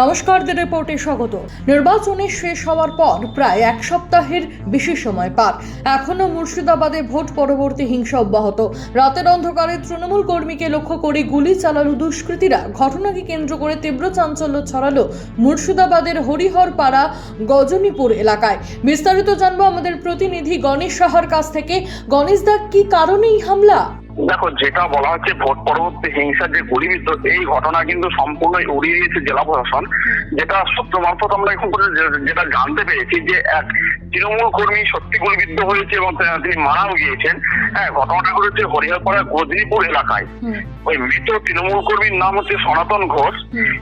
নমস্কার দি রিপোর্টে স্বাগত। নির্বাচনে শেষ হওয়ার পর প্রায় এক সপ্তাহের বেশি সময় পার। এখনও মুর্শিদাবাদে ভোট পরবর্তী হিংসা অব্যাহত। রাতের অন্ধকারে তৃণমূল কর্মীকে লক্ষ্য করে গুলি চালালো দুষ্কৃতীরা ঘটনাকে কেন্দ্র করে তীব্র চাঞ্চল্য ছড়ালো মুর্শিদাবাদের হরিহরপাড়া গজনীপুর এলাকায়। বিস্তারিত জানব আমাদের প্রতিনিধি গণেশ সাহার কাছ থেকে। গণেশ দা, কি কারণেই হামলা? দেখো যেটা বলা হচ্ছে ভোট পরবর্তী হিংসার যে গুলিবিদ্ধ এই ঘটনা কিন্তু সম্পূর্ণ উড়িয়ে দিয়েছে জেলা প্রশাসন। যেটা সূত্র মারফত আমরা এখন যেটা জানতে পেরেছি যে এক তৃণমূল কর্মী সত্যি গুলিবিদ্ধ হয়েছে এবং তিনি মারাও গিয়েছেন। হ্যাঁ ঘটনাটা ঘটেছে হরিহরপাড়া গজনীপুর এলাকায়। ওই মৃত তৃণমূল কর্মীর নাম হচ্ছে সনাতন ঘোষ।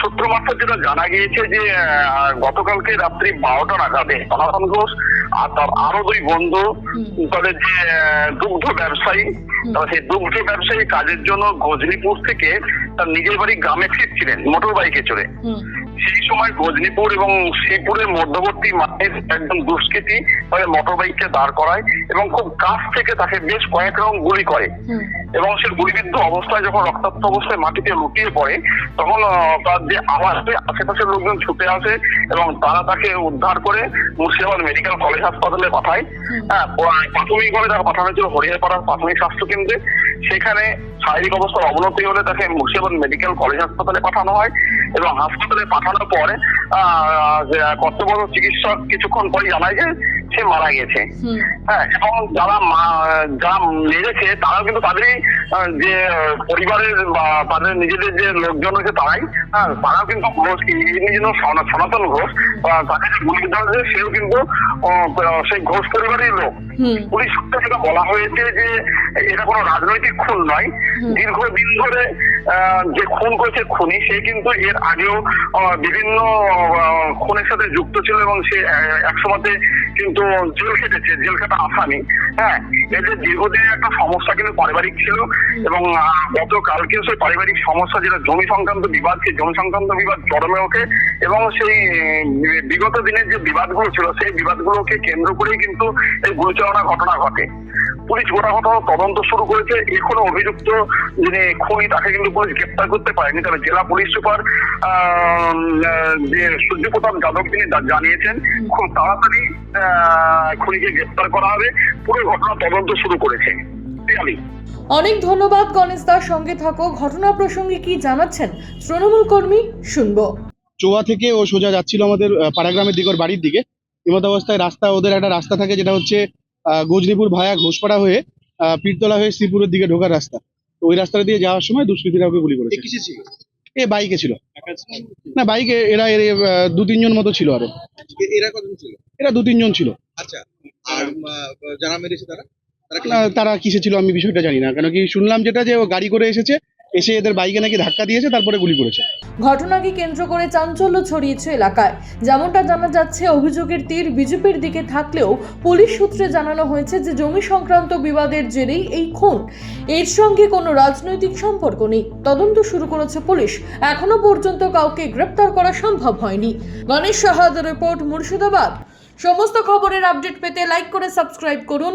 সূত্র মারফত যেটা জানা গিয়েছে যে গতকালকে রাত্রি বারোটা নাগাদে সনাতন ঘোষ আর তার আরও দুই বন্ধু। তাদের যে আহ, দুগ্ধ ব্যবসায়ী সেই দুগ্ধ ব্যবসায়ী কাজের জন্য গজনীপুর থেকে তার নিজের বাড়ি গ্রামে ফিরছিলেন মোটর বাইকে চড়ে। সেই সময় গজনীপুর এবং শ্রীপুরের মধ্যবর্তী মাঠের একজন দুষ্কৃতী তাদের মোটর বাইককে দাঁড় করায় এবং খুব কাছ থেকে তাকে বেশ কয়েক রাউন্ড গুলি করে। এবং সে গুলিবিদ্ধ অবস্থায় যখন রক্তাক্ত অবস্থায় মাটিতে লুটিয়ে পড়ে তখন তার যে আওয়াজ আশেপাশের লোকজন ছুটে আসে এবং তারা তাকে উদ্ধার করে মুর্শিদাবাদ মেডিকেল কলেজ হাসপাতালে পাঠায়। হ্যাঁ প্রাথমিকভাবে তাকে পাঠানো হয়েছিল হরিয়ারপাড়ার প্রাথমিক স্বাস্থ্য কেন্দ্রে। সেখানে শারীরিক অবস্থার অবনতি হলে তাকে মুর্শিদাবাদ মেডিকেল কলেজ হাসপাতালে পাঠানো হয় এবং হাসপাতালে পাঠানোর পরে কর্তব্যরত চিকিৎসক কিছুক্ষণ পরে জানায় যে সে মারা গেছে। হ্যাঁ এবং যারা যারা মেরেছে তারাও কিন্তু তাদেরই যে পরিবারের বা তাদের নিজেদের যে লোকজন রয়েছে তারাই হ্যাঁ তারাও কিন্তু ঘোষ ইনি সনাতন ঘোষ তাকে গুলি হয়েছে সেও কিন্তু সেই ঘোষ পরিবারের লোক। পুলিশ সূত্রে যেটা বলা হয়েছে যে এটা কোনো রাজনৈতিক খুন নয়। দীর্ঘদিন ধরে যে খুন করেছে খুনি সে কিন্তু এর আগেও বিভিন্ন খুনের সাথে যুক্ত ছিল এবং সে একসময়তে কিন্তু জেল খেটেছে জেল খাটা আসামি। হ্যাঁ এদের দীর্ঘদিনের একটা সমস্যা কিন্তু পারিবারিক ছিল এবং গতকালকেও সেই পারিবারিক সমস্যা যেটা জমি সংক্রান্ত বিবাদ সেই জমি সংক্রান্ত বিবাদ চরমে ওঠে এবং সেই বিগত দিনের যে বিবাদগুলো ছিল সেই বিবাদগুলোকে কেন্দ্র করেই কিন্তু এই গুলিচালনা ঘটনা ঘটে। পুলিশ গোটা ঘটনা তদন্ত শুরু করেছে। এখনও অভিযুক্ত যিনি খুনি তাকে কিন্তু পুলিশ গ্রেপ্তার করতে পারেনি। তবে জেলা পুলিশ সুপার আহ, যে সূর্যপ্রতাপ যাদব তিনি জানিয়েছেন খুব তাড়াতাড়ি আহ, খুনিকে গ্রেপ্তার করা হবে। পুরো ঘটনা তদন্ত শুরু করেছে। অনেক ধন্যবাদ গণেশ দার সঙ্গে থাকো। ঘটনা প্রসঙ্গে কি জানাচ্ছেন তৃণমূল কর্মী শুনব। চোয়া থেকে ও সোজা যাচ্ছিল আমাদের পাড়াগ্রামের দিকে ওর বাড়ির দিকে। এমত অবস্থায় রাস্তা ওদের একটা রাস্তা থাকে যেটা হচ্ছে আহ, গজনীপুর ভায়া ঘোষপাড়া হয়ে আহ, পীরতলা হয়ে শ্রীপুরের দিকে ঢোকার রাস্তা। তো ওই রাস্তা দিয়ে যাওয়ার সময় দুষ্কৃতীরা ওকে গুলি করেছে। ছিল? এ বাইকে ছিল। না বাইকে এরা এর দু তিনজন মতো ছিল আরও। এরা কতজন ছিল? এরা দু তিনজন ছিল। আচ্ছা আর যারা মেরেছে তারা? তারা কিসে ছিল আমি বিষয়টা জানি না। কেন কি শুনলাম যেটা যে ও গাড়ি করে এসেছে এসে এদের বাইকে নাকি ধাক্কা দিয়েছে, তারপরে গুলি করেছে। ঘটনাকে কেন্দ্র করে চাঞ্চল্য ছড়িয়েছে এলাকায়। যেমনটা জানা যাচ্ছে, অভিযোগের তীর বিজেপির দিকে থাকলেও পুলিশ সূত্রে জানানো হয়েছে যে জমি সংক্রান্ত বিবাদের জেরেই এই খুন। এর সঙ্গে কোনো রাজনৈতিক সম্পর্ক নেই। তদন্ত শুরু করেছে পুলিশ। এখনও পর্যন্ত কাউকে গ্রেপ্তার করা সম্ভব হয়নি। গণেশ সাহাদ রিপোর্ট মুর্শিদাবাদ। সমস্ত খবরের আপডেট পেতে লাইক করে সাবস্ক্রাইব করুন।